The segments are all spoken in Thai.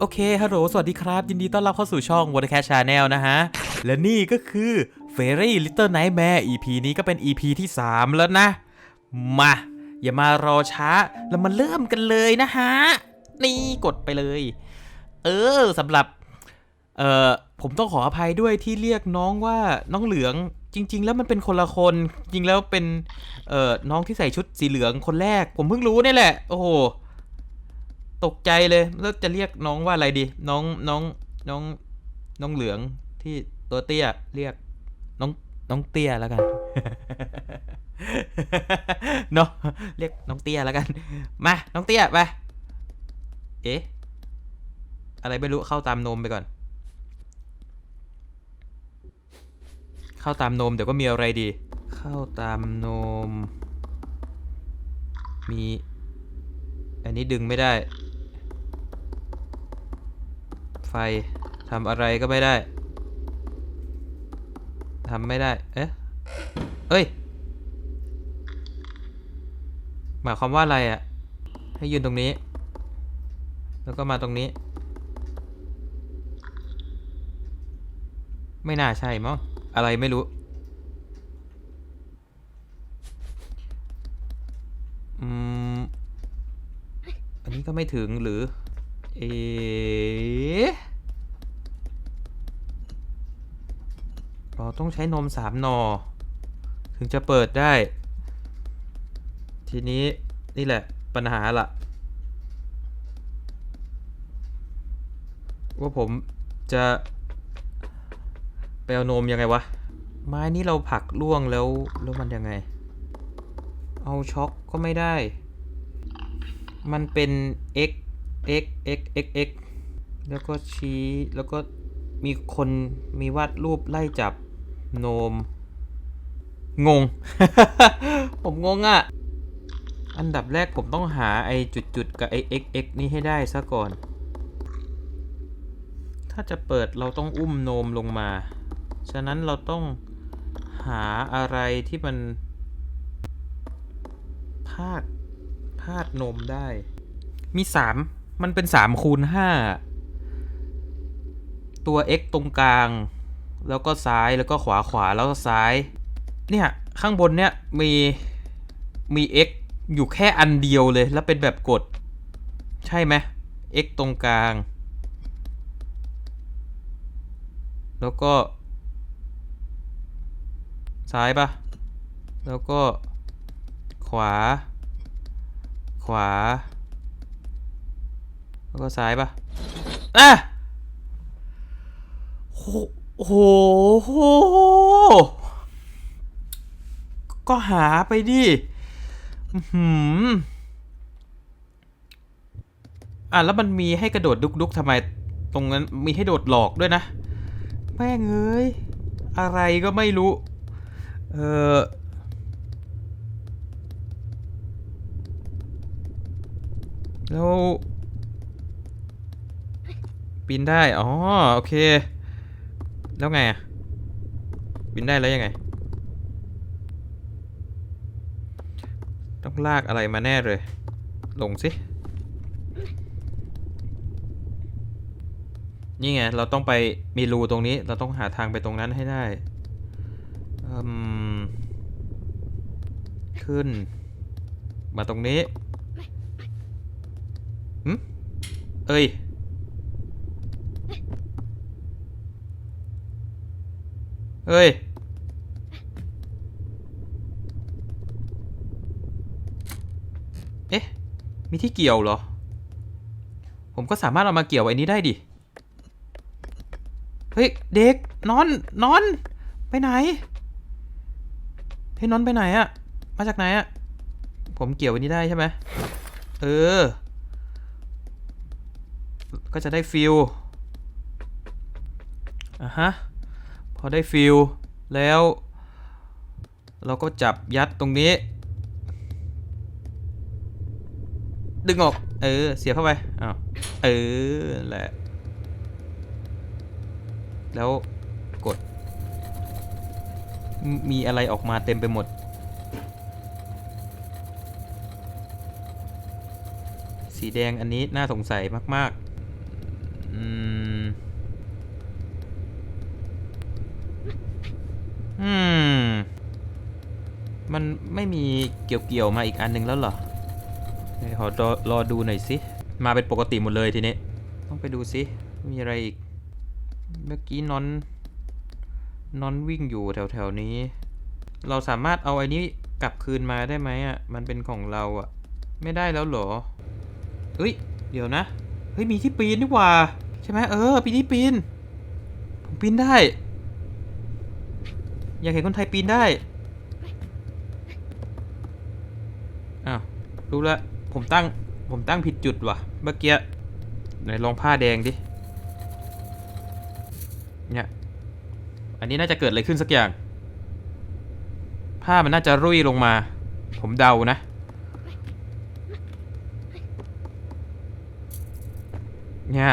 โอเค ฮัลโหล สวัสดีครับ ยินดีต้อนรับเข้าสู่ช่อง w a t e r Cat Channel นะฮะ และนี่ก็คือ Fairy Little Nightmare EP นี้ก็เป็น EP ที่ 3 แล้วนะ มา อย่ามารอช้า เรามาเริ่มกันเลยนะฮะ นี่กดไปเลย เออสำหรับ เอ่อ ผมต้องขออภัยด้วยที่เรียกน้องว่าน้องเหลือง จริง ๆ แล้วมันเป็นคนละคน จริงแล้วเป็น เอ่อ น้องที่ใส่ชุดสีเหลืองคนแรก ผมเพิ่งรู้นี่แหละ โอ้โห ตกใจเลยแล้วจะเรียกน้องว่าอะไรดี น้องน้องน้องน้องเหลืองที่ตัวเตี้ยเรียกน้องน้องเตี้ยแล้วกันเนาะเรียกน้องเตี้ยแล้วกัน มาน้องเตี้ยไปเอ๊ะอะไรไม่รู้เข้าตามนมไปก่อน เข้าตามนมเดี๋ยวก็มีอะไรดี เข้าตามนม มี อันนี้ดึงไม่ได้ ไฟทำอะไรก็ไม่ได้ทำไม่ได้ เอ๊ะเอ้ย หมายความว่าอะไรอะ่ะ ให้ยืนตรงนี้ แล้วก็มาตรงนี้ ไม่น่าใช่มั้ง อะไรไม่รู้ อืม อันนี้ก็ไม่ถึงหรือ เอเราต้องใช้นมสามนอ ถึงจะเปิดได้ ทีนี้นี่แหละปัญหาละว่าผมจะไปเอานมยังไงวะ ไม้นี้เราผักล่วงแล้วแล้วมันยังไง เอาช็อกก็ไม่ได้ มันเป็น x x x x x แล้วก็ชี้แล้วก็มีคนมีวาดรูปไล่จับโนม งง ผมงงอะ่ะ อันดับแรกผมต้องหาไอ้จุดๆ กับไอ้ x x นี้ให้ได้ซะก่อน ถ้าจะเปิดเราต้องอุ้มโนมลงมา ฉะนั้นเราต้องหาอะไรที่มันพาดพาดนมได้ มีสาม มันเป็นสามคูณห้าตัว x ตรงกลาง แล้วก็ซ้ายแล้วก็ขวาขวาแล้วก็ซ้าย เนี่ย ข้างบนเนี่ยมีมี x อยู่แค่อันเดียวเลยแล้วเป็นแบบกด ใช่ไหม x ตรงกลาง แล้วก็ ซ้ายปะแล้วก็ ขวา ขวา แล้วก็ซ้ายปะอะโหโอ้โหโห ก็หาไปดิอื้อหืมอะแล้วมันมีให้กระโดดดุกๆทำไม ตรงนั้นมีให้โดดหลอกด้วยนะ แม่งเอ้ย อะไรก็ไม่รู้ เออแล้ว ปีนได้ อ๋อ โอเค แล้วไงอะปีนได้แล้วยังไง ต้องลากอะไรมาแน่เลย ลงสิ นี่ไง เราต้องไปมีรูตรงนี้ เราต้องหาทางไปตรงนั้นให้ได้อืมขึ้น มาตรงนี้หึเอ้ย เอ้ย เอ๊ะ มีที่เกี่ยวเหรอ ผมก็สามารถเอามาเกี่ยวไอ้นี้ได้ดิ เฮ้ย เด็ก นอน นอน ไปไหน เฮ้ย นอนไปไหนอะมาจากไหนอะผมเกี่ยวไอ้นี้ได้ใช่ไหมเออ ก็จะได้ฟิลอะฮะ อได้ฟิลแล้ว เราก็จับยัดตรงนี้ ดึงออก เออ เสียบเข้าไปอ้าวเออแหละ แล้วกด มีอะไรออกมาเต็มไปหมด สีแดงอันนี้น่าสงสัยมากๆมั มันไม่มีเกี่ยวๆมาอีกอันหนึงแล้วเหรอเดี๋ยขอรอรอดูหน่อยสิ มาเป็นปกติหมดเลยทีนี้ ต้องไปดูสิ มีอะไรอีก เมื่อกี้นอน นอนวิ่งอยู่แถวๆนี้ เราสามารถเอาไอ้นี้กลับคืนมาได้ไหมอะ มันเป็นของเราอะ ไม่ได้แล้วเหรอ เฮ้ย เดี๋ยวนะ เฮ้ย มีที่ปีนนี่หว่า ใช่ไหมเออปีที่ปีน ผมปีนได้ อยากเห็นคนไทยปีนได้ อ้าว รู้ละผมตั้ง ผมตั้งผิดจุดว่ะ เมื่อกี้ไหนลองผ้าแดงดิ เนี่ย อันนี้น่าจะเกิดอะไรขึ้นสักอย่าง ผ้ามันน่าจะรุ่ยลงมา ผมเดานะ เนี่ย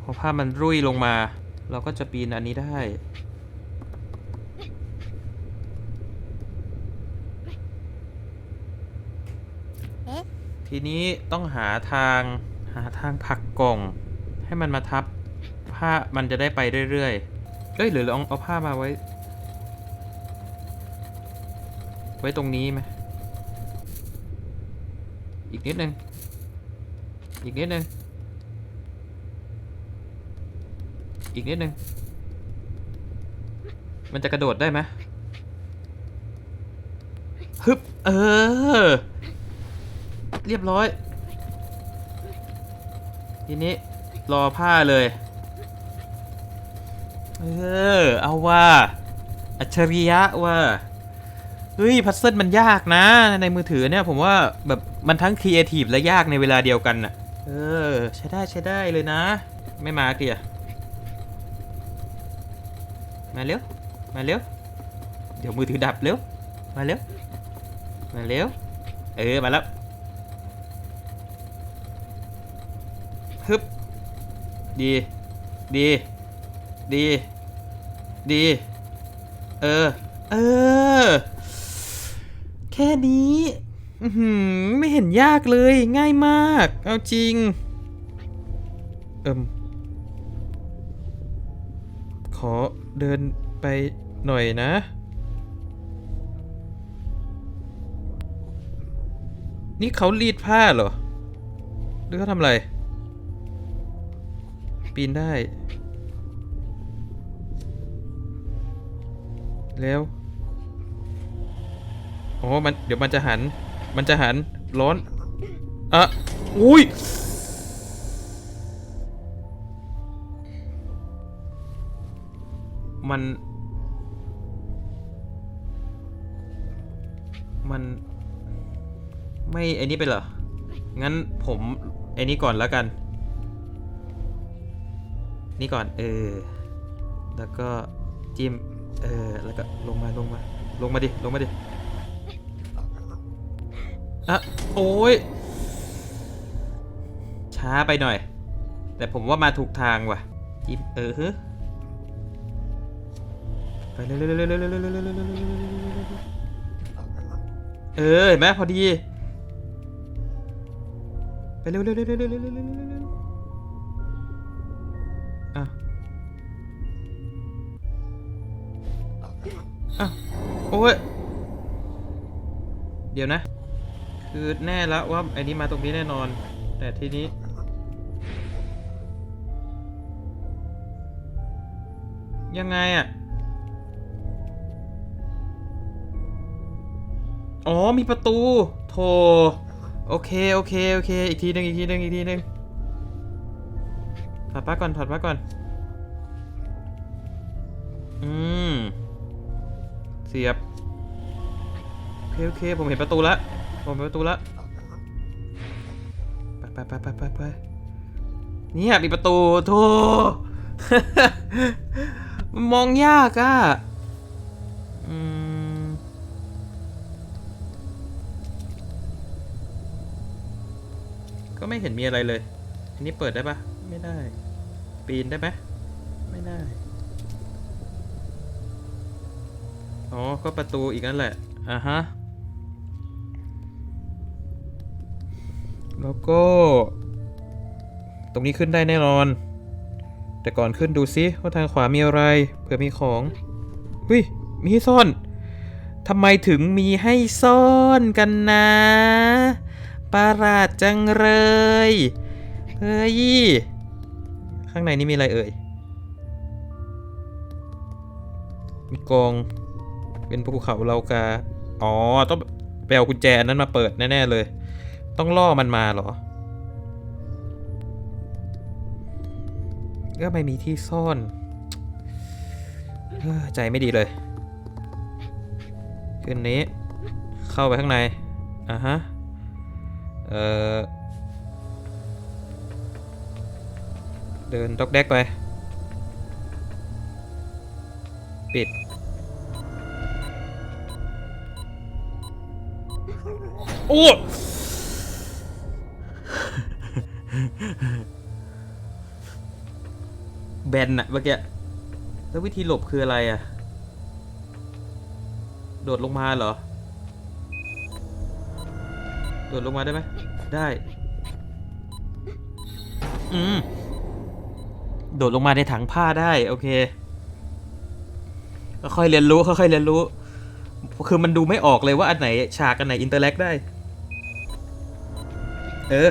พอผ้ามันรุ่ยลงมา เราก็จะปีนอันนี้ได้ ทีนี้ต้องหาทางหาทางผักกล่อง ให้มันมาทับผ้ามันจะได้ไปเรื่อยๆเอ้ยหรือลองเอาผ้ามาไว้ ไว้ตรงนี้ไหมอีกนิดนึงอีกนิดนึงอีกนิดนึงมันจะกระโดดได้ไหมฮึบเออ เรียบร้อย ทีนี้รอผ้าเลย เออ เอาว่าอัจฉริยะว่าเฮ้ยพัซเซิลมันยากนะ ในมือถือเนี่ยผมว่าแบบมันทั้งครีเอทีฟและยากในเวลาเดียวกันน่ะ เออ ใช้ได้ใช้ได้เลยนะ ไม่มาเกียมาเร็ว มาเร็ว เดี๋ยวมือถือดับเร็ว มาเร็ว มาเร็ว เออ มาแล้ว ฮึบดี ดี ดี ดี เออ เออ แค่นี้ไม่เห็นยากเลย ง่ายมาก เอาจริง เอิมขอเดินไปหน่อยนะ นี่เขารีดผ้าเหรอ หรือเขาทำอะไร ปีนได้ แล้วอ๋อมันเดี๋ยวมันจะหัน มันจะหันร้อนอะอุ้ยมัน มัน ไม่ไอ้นี้ไปเหรอ งั้นผมไอ้นี้ก่อนแล้วกัน นี่ก่อน เออ แล้วก็จิ้ม เออ แล้วก็ลงมาลงมา ลงมาดิ ลงมาดิ อะ โอ้ย ช้าไปหน่อย แต่ผมว่ามาถูกทางว่ะ จิ้ม เออฮไปเร็วเออเห็นไหมพอดี ไปเร็ว อะโอ้ย เดี๋ยวนะ คือแน่แล้วว่าไอ้นี้มาตรงนี้แน่นอน แต่ทีนี้ ยังไงอะอ๋อ มีประตู โถ โอเค โอเค โอเค อีกทีหนึ่งอีกทีหนึ่งอีกทีหนึ่งถอดปลั๊กก่อนถอดปลั๊กก่อน อืม เสียบโอเคโอเคผมเห็นประตูแล้วผมเห็นประตูแล้วไปไปไปไปไปไปเนี่ยมีประตูโธ่มันมองยากอะอืมก็ไม่เห็นมีอะไรเลย อันนี้เปิดได้ปะไม่ได้ ปีนได้ไหมไม่ได้ อ๋อ ก็ประตูอีกนั่นแหละ อะฮะ แล้วก็ ตรงนี้ขึ้นได้แน่นอน แต่ก่อนขึ้นดูซิว่าทางขวามีอะไรเผื่อมีของเฮ้ยอุ้ย มีให้ซ่อน ทำไมถึงมีให้ซ่อนกันนะประหลาดจังเลย เฮ้ย ข้างในนี่มีอะไรเอ่ย มีกอง เป็นภูเขาเลากาอ๋อ ต้องไปเอากุญแจอันนั้นมาเปิดแน่ๆเลย ต้องล่อมันมาเหรอ ก็ไม่มีที่ซ่อนอใจไม่ดีเลย คืนนี้ เข้าไปข้างใน อะฮะ เออเดินดอกแดกไป โอ้แบนอะเมื่อกี้แล้ววิธีหลบคืออะไรอะโดดลงมาเหรอ โดดลงมาได้ไหม ได้ อืม โดดลงมาในถังผ้าได้ โอเค ค่อยเรียนรู้ ค่อยๆเรียนรู้ คือมันดูไม่ออกเลยว่าอันไหน ฉากอันไหนอินเตอร์แลกได้ เออ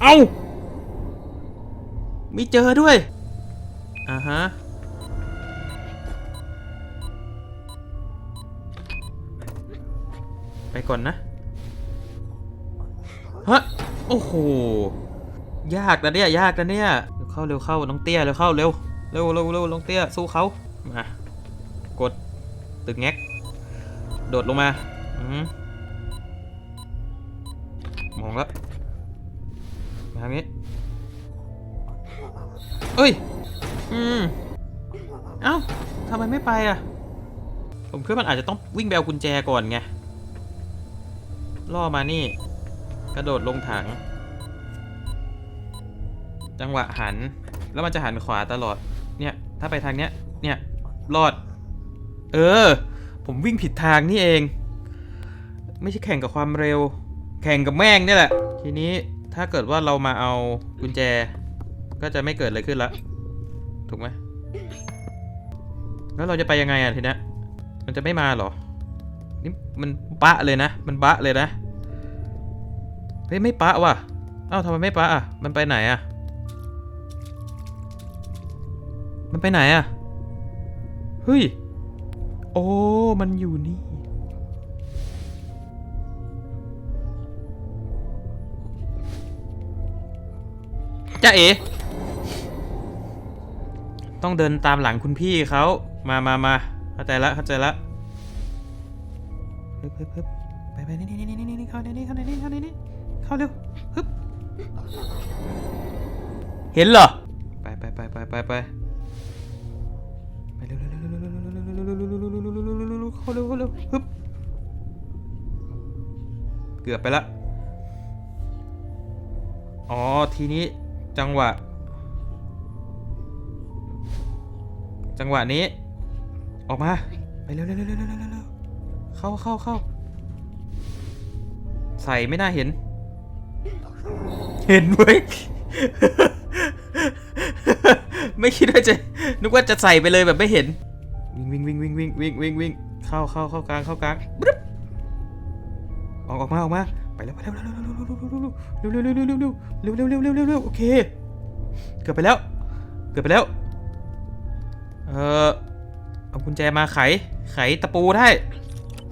เอาไมีเจอด้วย อ่าฮะ ไปก่อนนะ ฮะ โอ้โห ยากนะเนี่ย ยากนะเนี่ย เร็วเข้า เร็วเข้า น้องเตี้ย เร็วเข้า เร็ว เร็วเร็วเร็วน้องเตี้ย สู้เขามา ตึกแงกโดดลงมาอมองแล้วมาทางนี้ เอ้ย อืม เอ้าทำไมไม่ไปอะ ผมคิดว่ามันอาจจะต้องวิ่งไปเอากุญแจก่อนไง ล่อมานี่ กระโดดลงถัง จังหวะหัน แล้วมันจะหันขวาตลอด เนี่ย ถ้าไปทางเนี้ย เนี่ย รอด เออ ผมวิ่งผิดทางนี่เอง ไม่ใช่แข่งกับความเร็ว แข่งกับแม่งนี่แหละ ทีนี้ถ้าเกิดว่าเรามาเอากุญแจ ก็จะไม่เกิดอะไรขึ้นละ ถูกไหมแล้วเราจะไปยังไงอะทีนี้มันจะไม่มาหรอ นี่มันปะเลยนะ มันบะเลยนะ เฮ้ยไม่ปะว่ะ เอ้าทำไมไม่ปะอะ มันไปไหนอะ มันไปไหนอะ เฮ้ย โอ้ มันอยู่นี่จ้าเอ๋ ต้องเดินตามหลังคุณพี่เขา มามามาเข้าใจละ เข้าใจละฮึบฮึบฮึบไปไปนี่นี่นี่นี่นี่เข้าในนี่เข้าในนี่เข้าในนี่เข้าเร็วฮึบเห็นเหรอ ไปไปไปไปไปไปไปเร็วเร็วเร็ว เร็วเร็วเร็วเร็วเร็วเร็วเร็วเร็วเร็วเร็วเร็วเร็วเร็วเร็วเร็วเร็วเร็วเข้าเร็วเข้าเร็วฮึบเกือบไปละ อ๋อ ทีนี้จังหวะ จังหวะนี้ ออกมา ไปเร็วเร็วเร็วเร็วเร็วเร็วเร็วเข้าเข้าเข้าใส่ไม่น่าเห็น เห็นเว้ย ไม่คิดว่าจะ นึกว่าจะใส่ไปเลยแบบไม่เห็น วิ่งวิ่งวิ่งวิ่งวิ่งวิ่งวิ่งวิ่ง เข้าเข้าเข้ากลางเข้ากลางบึ๊บออกออกมาออกมาไปแล้วไปแล้วเร็วเร็วเร็วเร็วเร็วเร็วเร็วเร็วเร็วเร็วเร็วเร็วเร็วเร็วโอเคเกือบไปแล้วเกือบไปแล้วเออเอากุญแจมาไขไขตะปูได้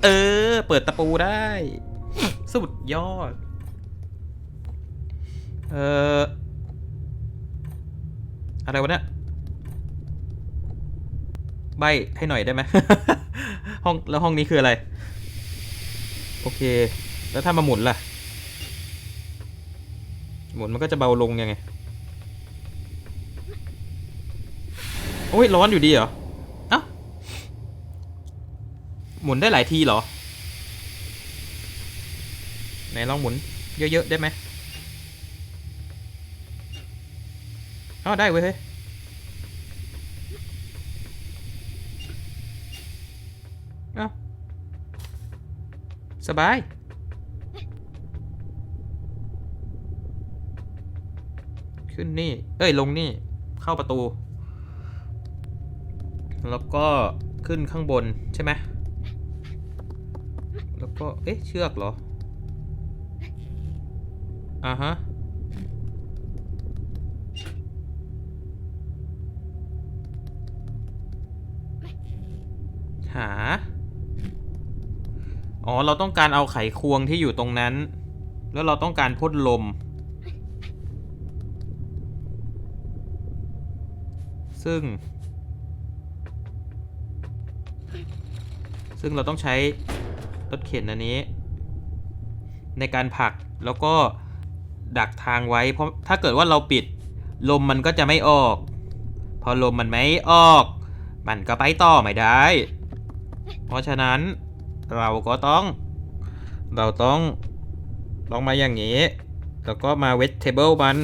เออ เปิดตะปูได้ สุดยอด เอออะไรวะเนี่ยใบให้หน่อยได้ไหม ห้องแล้วห้องนี้คืออะไร โอเค แล้วถ้ามาหมุนล่ะ หมุนมันก็จะเบาลงยังไง โอ้ยร้อนอยู่ดีเหรอ เอ้า หมุนได้หลายทีเหรอ ไหนลองหมุนเยอะๆได้ไหมอ้าวได้เว้ยเฮ้ย เอ้าสบาย ขึ้นนี่ เอ้ย ลงนี่ เข้าประตู แล้วก็ขึ้นข้างบนใช่ไหม แล้วก็ เอ๊ะ เชือกเหรอ อ่าฮะ อ๋อ เราต้องการเอาไขควงที่อยู่ตรงนั้น แล้วเราต้องการพ่นลม ซึ่ง ซึ่งเราต้องใช้รถเข็นอันนี้ ในการผลักแล้วก็ดักทางไว้ เพราะถ้าเกิดว่าเราปิด ลมมันก็จะไม่ออก พอลมมันไม่ออก มันก็ไปต่อไม่ได้ เพราะฉะนั้น เราก็ต้อง เราต้องต้องมาอย่างนี้ แล้วก็มาเวทเทเบิลมัน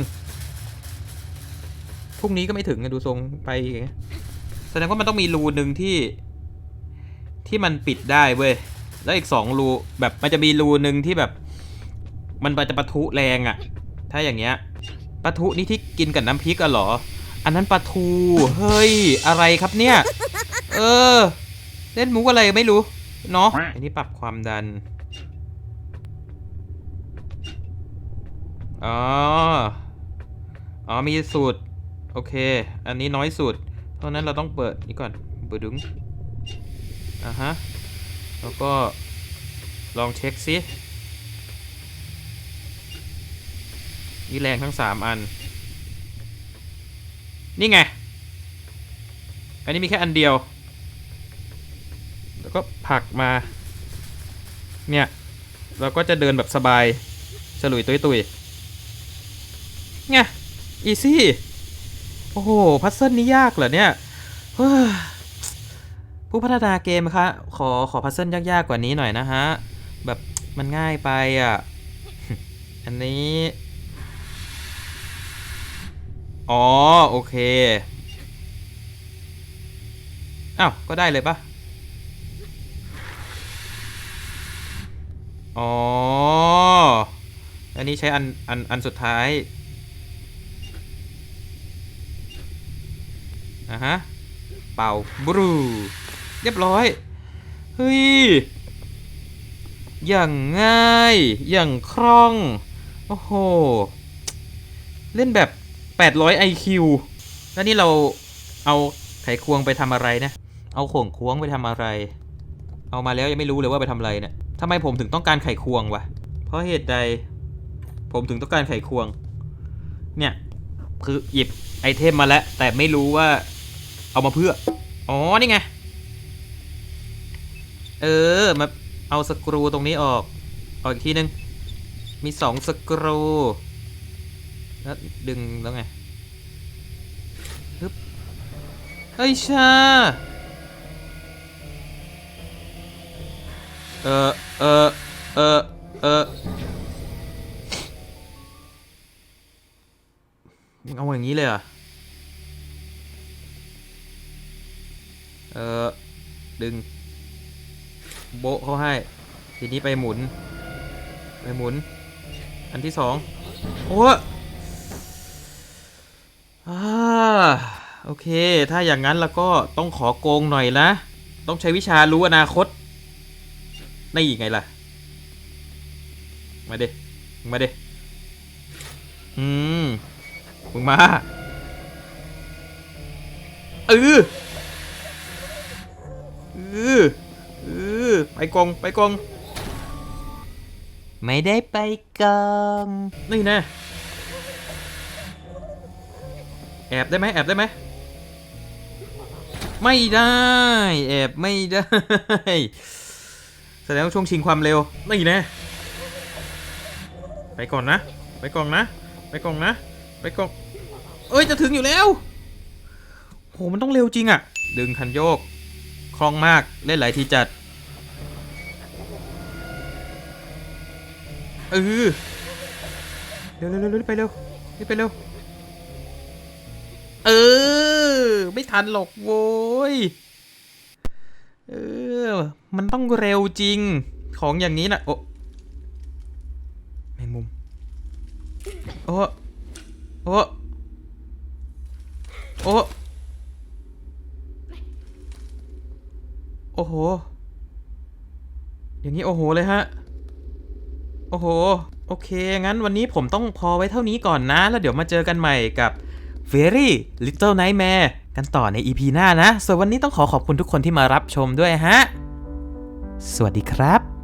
พรุ่งนี้ก็ไม่ถึงไงดูทรงไปแสดงว่ามันต้องมีรูหนึ่งที่ ที่มันปิดได้เว้ย แล้วอีกสองรูแบบมันจะมีรูหนึ่งที่แบบ มันจะปะทุแรงอะถ้าอย่างเงี้ยปะทุนี่ที่กินกับน้ำพริกอะหรอ อันนั้นปะทู เฮ้ย อะไรครับเนี่ย เออ เล่นมุกอะไรไม่รู้ เนาะอันนี้ปรับความดันอ๋อ อ๋อ มีสูตร โอเค อันนี้น้อยสุด เพราะฉะนั้นเราต้องเปิดนี่ก่อนเปิดดึงอะฮะ แล้วก็ลองเช็คซินี่แรงทั้งสามอัน นี่ไง อันนี้มีแค่อันเดียว แล้วก็ผักมา เนี่ย เราก็จะเดินแบบสบาย ฉลุยตุยตุยไงอีซี่ โอ้โห พัซเซิลนี้ยากเหรอเนี่ยเฮ้ยผู้พัฒนาเกมคะขอขอพัซเซิลยากๆกว่านี้หน่อยนะฮะ แบบมันง่ายไปอะ อันนี้ อ๋อ โอเค อ้าว ก็ได้เลยปะ อ๋อ อันนี้ใช้อัน อัน อันสุดท้าย อะฮะ เป่าบรูเรียบร้อย เฮ้ย อย่างง่าย อย่างคล่อง โอ้โห เล่นแบบ 800 IQ แล้วนี่เราเอาไขควงไปทำอะไรนะ เอาข่งควงไปทำอะไร เอามาแล้วยังไม่รู้เลยว่าไปทำอะไรเนี่ย ทำไมผมถึงต้องการไขควงวะ เพราะเหตุใด ผมถึงต้องการไขควง เนี่ย คือหยิบไอเทมมาแล้ว แต่ไม่รู้ว่า เอามาเพื่อ อ๋อ นี่ไง เออ มาเอาสกรูตรงนี้ออก ออกอีกทีนึง มีสองสกรูแล้วดึงแล้วไงฮึบเฮ้ยชา ออเออเออเออเอาอย่างนี้เลยเหรอะเออดึง โบะเขาให้ ทีนี้ไปหมุน ไปหมุน อันที่สองโอ้อาโอเค ถ้าอย่างนั้นแล้วก็ต้องขอโกงหน่อยนะ ต้องใช้วิชารู้อนาคต นี่ไงล่ะ มาเด้มาเด้อืมมึงมาเออเออเออไปกองไปกอง ไม่ได้ไปกองนี่นะแอบได้ไหมแอบได้ไหมไม่ได้ แอบไม่ได้ แสดงว่าช่วงชิงความเร็วนี่นะไปก่อนนะ ไปก่อนนะ ไปก่อนนะ ไปก่อนเอ้ยจะถึงอยู่แล้วโหมันต้องเร็วจริงอะดึงคันโยกคล่องมากเล่นหลายทีจัดเออเร็วเร็วเร็วเร็วไปเร็วรีบไปเร็ว เออ ไม่ทันหรอกโว้ย เออ มันต้องเร็วจริง ของอย่างนี้นะโอ้แมงมุม โอ้ โอ้ โอ้ โอ้โห อย่างนี้โอ้โหเลยฮะ โอ้โห โอเค งั้นวันนี้ผมต้องพอไว้เท่านี้ก่อนนะ แล้วเดี๋ยวมาเจอกันใหม่กับ Very Little Nightmare กันต่อใน EP หน้านะ ส่วนวันนี้ต้องขอขอบคุณทุกคนที่มารับชมด้วยฮะ สวัสดีครับ